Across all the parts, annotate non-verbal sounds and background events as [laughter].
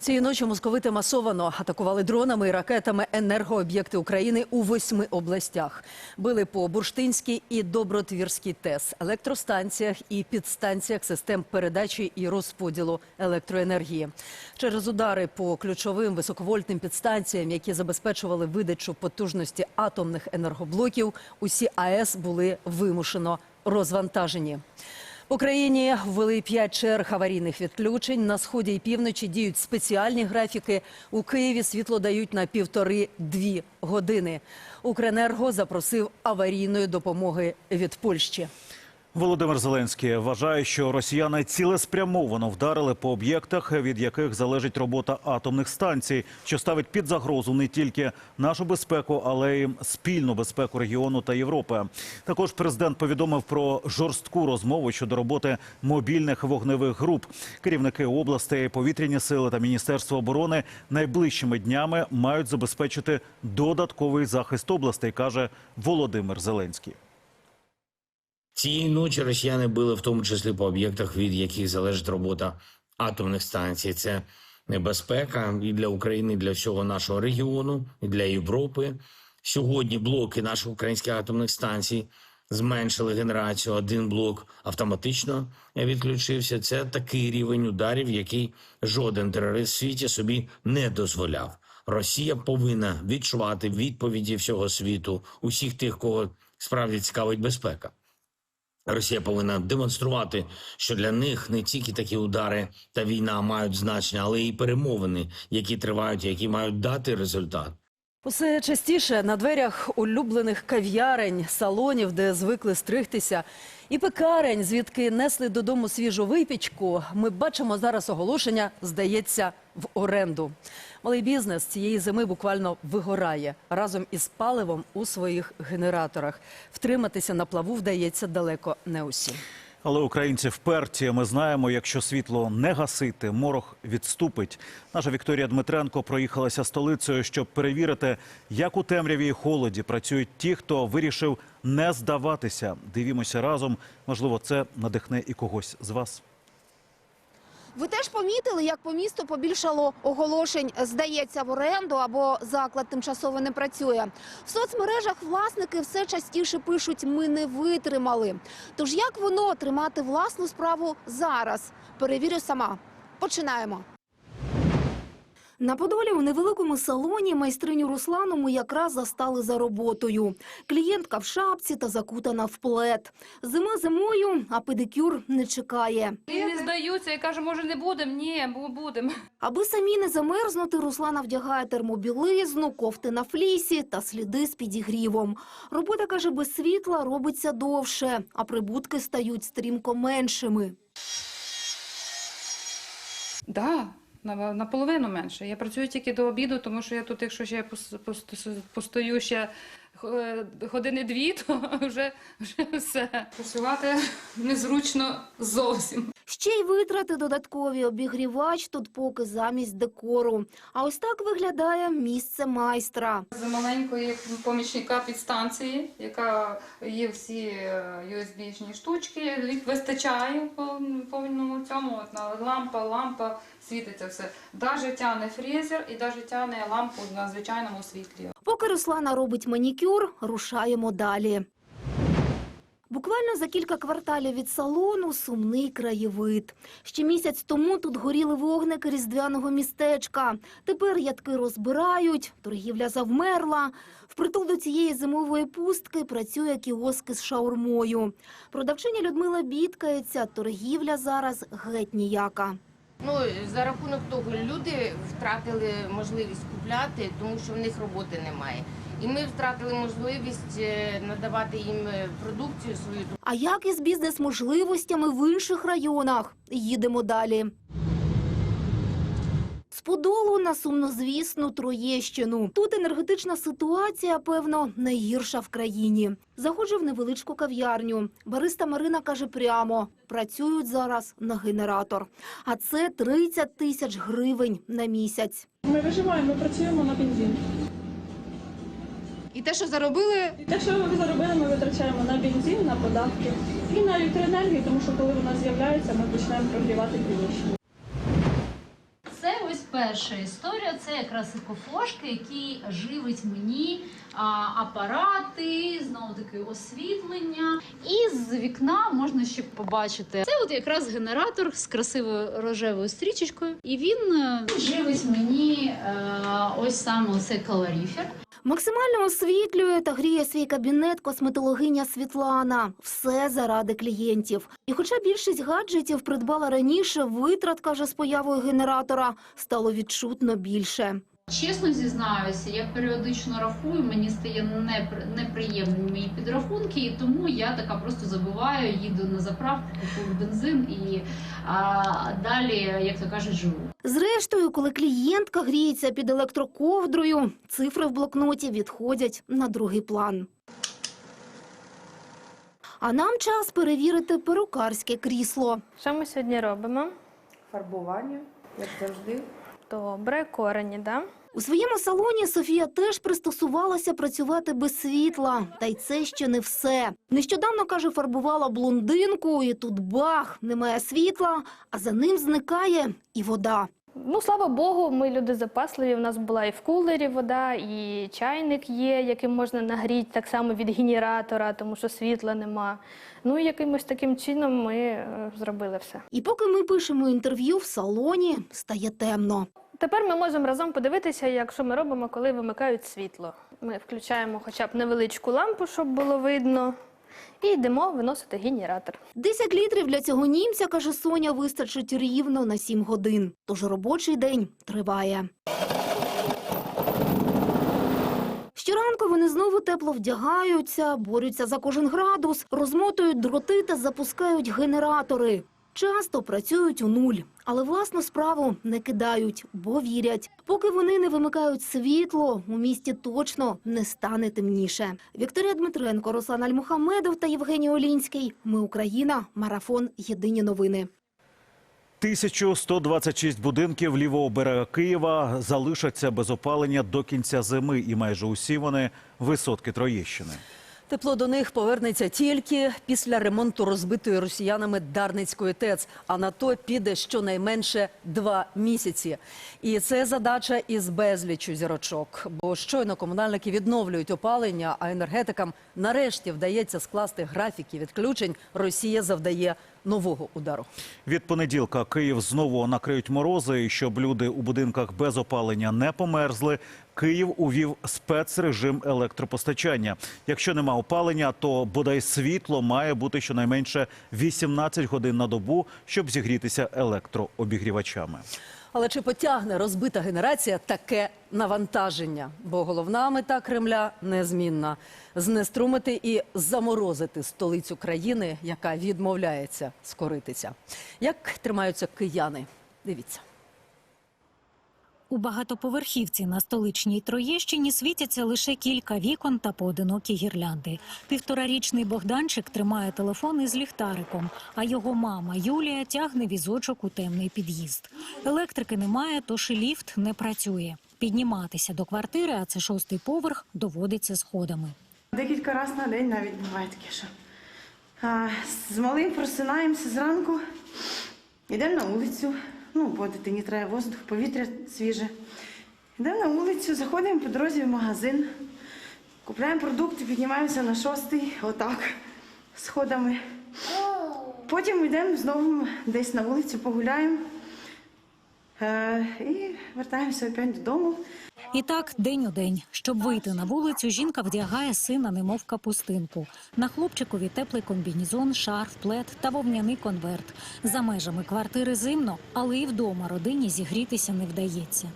Цієї ночі московити масовано атакували дронами і ракетами енергооб'єкти України у восьми областях. Били по Бурштинській і Добротвірській ТЕС, електростанціях і підстанціях систем передачі і розподілу електроенергії. Через удари по ключовим високовольтним підстанціям, які забезпечували видачу потужності атомних енергоблоків, усі АЕС були вимушено розвантажені. Україні ввели п'ять черг аварійних відключень. На сході і півночі діють спеціальні графіки. У Києві світло дають на півтори-дві години. Укренерго запросив аварійної допомоги від Польщі. Володимир Зеленський вважає, що росіяни цілеспрямовано вдарили по об'єктах, від яких залежить робота атомних станцій, що ставить під загрозу не тільки нашу безпеку, але й спільну безпеку регіону та Європи. Також президент повідомив про жорстку розмову щодо роботи мобільних вогневих груп. Керівники областей, повітряні сили та міністерство оборони найближчими днями мають забезпечити додатковий захист областей, каже Володимир Зеленський. Цієї ночі росіяни били в тому числі по об'єктах, від яких залежить робота атомних станцій. Це небезпека і для України, і для всього нашого регіону, і для Європи. Сьогодні блоки наших українських атомних станцій зменшили генерацію. Один блок автоматично відключився. Це такий рівень ударів, який жоден терорист в світі собі не дозволяв. Росія повинна відчувати відповіді всього світу, усіх тих, кого справді цікавить безпека. Росія повинна демонструвати, що для них не тільки такі удари та війна мають значення, але й перемовини, які тривають, які мають дати результат. Усе частіше на дверях улюблених кав'ярень, салонів, де звикли стригтися, і пекарень, звідки несли додому свіжу випічку. Ми бачимо зараз оголошення, здається, в оренду. Малий бізнес цієї зими буквально вигорає разом із паливом у своїх генераторах. Втриматися на плаву вдається далеко не усім. Але українці вперті. Ми знаємо, якщо світло не гасити, морох відступить. Наша Вікторія Дмитренко проїхалася столицею, щоб перевірити, як у темряві і холоді працюють ті, хто вирішив не здаватися. Дивімося разом. Можливо, це надихне і когось з вас. Ви теж помітили, як по місту побільшало оголошень «здається в оренду» або «заклад тимчасово не працює». В соцмережах власники все частіше пишуть «ми не витримали». Тож як воно тримати власну справу зараз? Перевірю сама. Починаємо. На Подолі у невеликому салоні майстриню Руслану ми якраз застали за роботою. Клієнтка в шапці та закутана в плед. Зима зимою, а педикюр не чекає. І не здаються і каже, може не будемо? Ні, бу- будемо. Аби самі не замерзнути, Руслана вдягає термобілизну, кофти на флісі та сліди з підігрівом. Робота, каже, без світла робиться довше, а прибутки стають стрімко меншими. Да, на, наполовину менше. Я працюю тільки до обіду, тому що я тут, якщо ще пос- пос- постою ще е, години дві, [laughs] то вже, вже все. Працювати незручно зовсім. Ще й витрати додаткові обігрівач тут поки замість декору. А ось так виглядає місце майстра. З маленької помічника підстанції, яка є всі е, USB-шні штучки, їх вистачає по повному цьому. От, лампа, лампа, світиться все. Даже тяне фрезер і даже тяне лампу на звичайному світлі. Поки Руслана робить манікюр, рушаємо далі. Буквально за кілька кварталів від салону сумний краєвид. Ще місяць тому тут горіли вогники різдвяного містечка. Тепер ядки розбирають, торгівля завмерла. Впритул до цієї зимової пустки працює кіоск з шаурмою. Продавчиня Людмила бідкається, торгівля зараз геть ніяка. Ну, за рахунок того, люди втратили можливість купляти, тому що в них роботи немає. І ми втратили можливість е, надавати їм е, продукцію свою. А як із бізнес-можливостями в інших районах? Їдемо далі. З Подолу на сумнозвісну Троєщину. Тут енергетична ситуація, певно, найгірша в країні. Заходжу в невеличку кав'ярню. Бариста Марина каже прямо, працюють зараз на генератор. А це 30 тисяч гривень на місяць. Ми виживаємо, ми працюємо на бензин. І те, що заробили, І те, що ми заробили, ми витрачаємо на бензин, на податки і на електроенергію, тому що коли вона з'являється, ми починаємо прогрівати приміщення. Це ось перша історія це якраз екофлошки, який живить мені а, апарати, знову таки освітлення. І з вікна можна ще побачити. Це от якраз генератор з красивою рожевою стрічечкою, і він е, живить мені е, ось саме цей калоріфер. Максимально освітлює та гріє свій кабінет косметологиня Світлана. Все заради клієнтів. І хоча більшість гаджетів придбала раніше, витрат, каже, з появою генератора стало відчутно більше. Чесно зізнаюся, я періодично рахую, мені стає непри- неприємними мої підрахунки, і тому я така просто забуваю, їду на заправку, купую бензин і а, далі, як то кажуть, живу. Зрештою, коли клієнтка гріється під електроковдрою, цифри в блокноті відходять на другий план. А нам час перевірити перукарське крісло. Що ми сьогодні робимо? Фарбування, як завжди. Добре, корені, да? У своєму салоні Софія теж пристосувалася працювати без світла. Та й це ще не все. Нещодавно, каже, фарбувала блондинку, і тут бах, немає світла, а за ним зникає і вода. Ну, слава Богу, ми люди запасливі. У нас була і в кулері вода, і чайник є, яким можна нагріти так само від генератора, тому що світла нема. Ну, і якимось таким чином ми е, зробили все. І поки ми пишемо інтерв'ю в салоні, стає темно. Тепер ми можемо разом подивитися, як що ми робимо, коли вимикають світло. Ми включаємо хоча б невеличку лампу, щоб було видно, і йдемо виносити генератор. 10 літрів для цього німця, каже Соня, вистачить рівно на 7 годин. Тож робочий день триває. Щоранку вони знову тепло вдягаються, борються за кожен градус, розмотують дроти та запускають генератори. Часто працюють у нуль, але власну справу не кидають, бо вірять. Поки вони не вимикають світло, у місті точно не стане темніше. Вікторія Дмитренко, Руслан Альмухамедов та Євгеній Олінський. Ми Україна. Марафон. Єдині новини. 1126 будинків лівого берега Києва залишаться без опалення до кінця зими, і майже усі вони висотки Троєщини. Тепло до них повернеться тільки після ремонту розбитої росіянами Дарницької ТЕЦ. А на то піде щонайменше два місяці. І це задача із безлічу зірочок. Бо щойно комунальники відновлюють опалення, а енергетикам нарешті вдається скласти графіки відключень. Росія завдає нового удару. Від понеділка Київ знову накриють морози, і щоб люди у будинках без опалення не померзли. Київ увів спецрежим електропостачання. Якщо нема опалення, то бодай світло має бути щонайменше 18 годин на добу, щоб зігрітися електрообігрівачами. Але чи потягне розбита генерація таке навантаження? Бо головна мета Кремля незмінна знеструмити і заморозити столицю країни, яка відмовляється скоритися. Як тримаються кияни? Дивіться. У багатоповерхівці на столичній Троєщині світяться лише кілька вікон та поодинокі гірлянди. Півторарічний Богданчик тримає телефон із ліхтариком, а його мама Юлія тягне візочок у темний під'їзд. Електрики немає, тож і ліфт не працює. Підніматися до квартири, а це шостий поверх, доводиться сходами. Декілька разів на день навіть буває таке, що з малим просинаємося зранку, йдемо на вулицю. Ну, бо дитині треба воздух, повітря свіже. Йдемо на вулицю, заходимо по дорозі в магазин, купляємо продукти, піднімаємося на шостий, отак, сходами. Потім йдемо знову десь на вулицю, погуляємо і вертаємося опять додому. І так, день у день. Щоб вийти на вулицю, жінка вдягає сина, немов капустинку. На хлопчикові теплий комбінізон, шарф, плед та вовняний конверт. За межами квартири зимно, але і вдома родині зігрітися не вдається.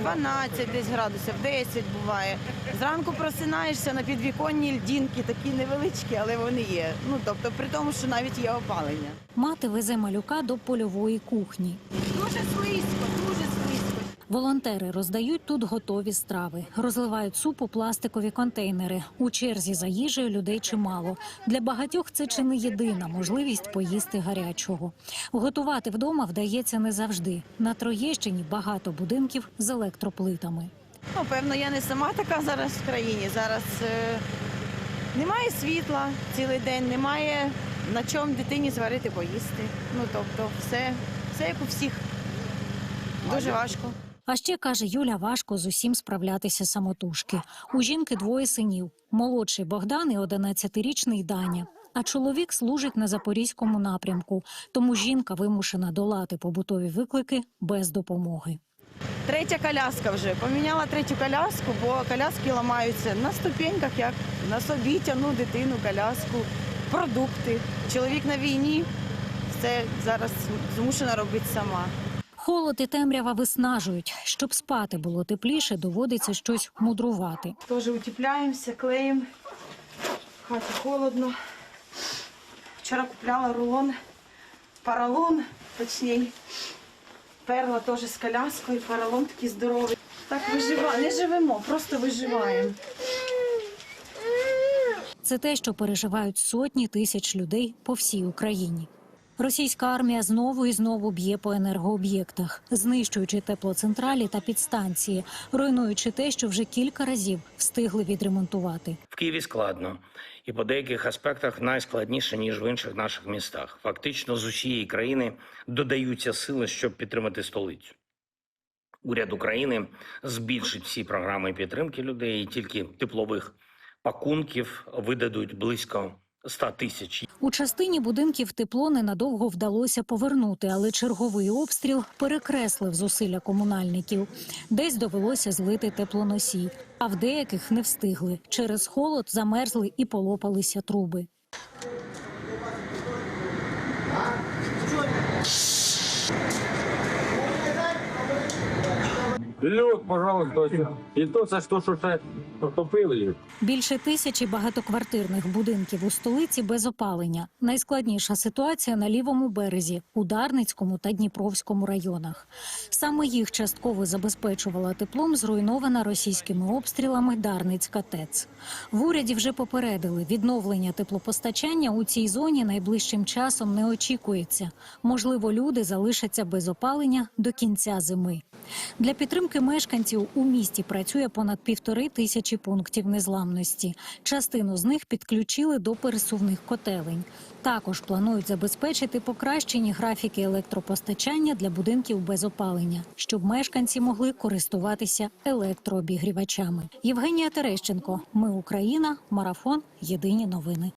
12 десь градусів, 10 буває. Зранку просинаєшся на підвіконні льдінки, такі невеличкі, але вони є. Ну тобто, при тому, що навіть є опалення. Мати везе малюка до польової кухні. Дуже слизько, дуже слизько. Волонтери роздають тут готові страви, розливають суп у пластикові контейнери. У черзі за їжею людей чимало. Для багатьох це чи не єдина можливість поїсти гарячого. Готувати вдома вдається не завжди. На Троєщині багато будинків з електроплитами. Ну, певно, я не сама така зараз в країні. Зараз е, немає світла цілий день, немає на чому дитині зварити поїсти. Ну тобто, все, все як у всіх. Дуже важко. А ще каже Юля, важко з усім справлятися самотужки. У жінки двоє синів: молодший Богдан і 11-річний Даня. А чоловік служить на запорізькому напрямку, тому жінка вимушена долати побутові виклики без допомоги. Третя коляска вже. Поміняла третю коляску, бо коляски ламаються на ступеньках, як на собі тягну дитину, коляску, продукти. Чоловік на війні, все зараз змушена робити сама. Холод і темрява виснажують. Щоб спати було тепліше, доводиться щось мудрувати. Теж утепляємося, клеїмо. В хаті холодно. Вчора купляла рулон, поролон, точніше. Перла теж з коляскою, поролон такий здоровий. Так виживаємо, не живемо, просто виживаємо. Це те, що переживають сотні тисяч людей по всій Україні. Російська армія знову і знову б'є по енергооб'єктах, знищуючи теплоцентралі та підстанції, руйнуючи те, що вже кілька разів встигли відремонтувати. В Києві складно і по деяких аспектах найскладніше ніж в інших наших містах. Фактично з усієї країни додаються сили, щоб підтримати столицю. Уряд України збільшить всі програми підтримки людей, і тільки теплових пакунків видадуть близько 100 тисяч. У частині будинків тепло ненадовго вдалося повернути, але черговий обстріл перекреслив зусилля комунальників. Десь довелося злити теплоносій, а в деяких не встигли. Через холод замерзли і полопалися труби. Лед, пожалуйста, і то це ж то, що ще потопили. Більше тисячі багатоквартирних будинків у столиці без опалення. Найскладніша ситуація на лівому березі, у Дарницькому та Дніпровському районах. Саме їх частково забезпечувала теплом зруйнована російськими обстрілами Дарницька ТЕЦ. В уряді вже попередили, відновлення теплопостачання у цій зоні найближчим часом не очікується. Можливо, люди залишаться без опалення до кінця зими. Для підтримки мешканців у місті працює понад півтори тисячі пунктів незламності. Частину з них підключили до пересувних котелень. Також планують забезпечити покращені графіки електропостачання для будинків без опалення, щоб мешканці могли користуватися електрообігрівачами. Євгенія Терещенко, Ми Україна, марафон. Єдині новини.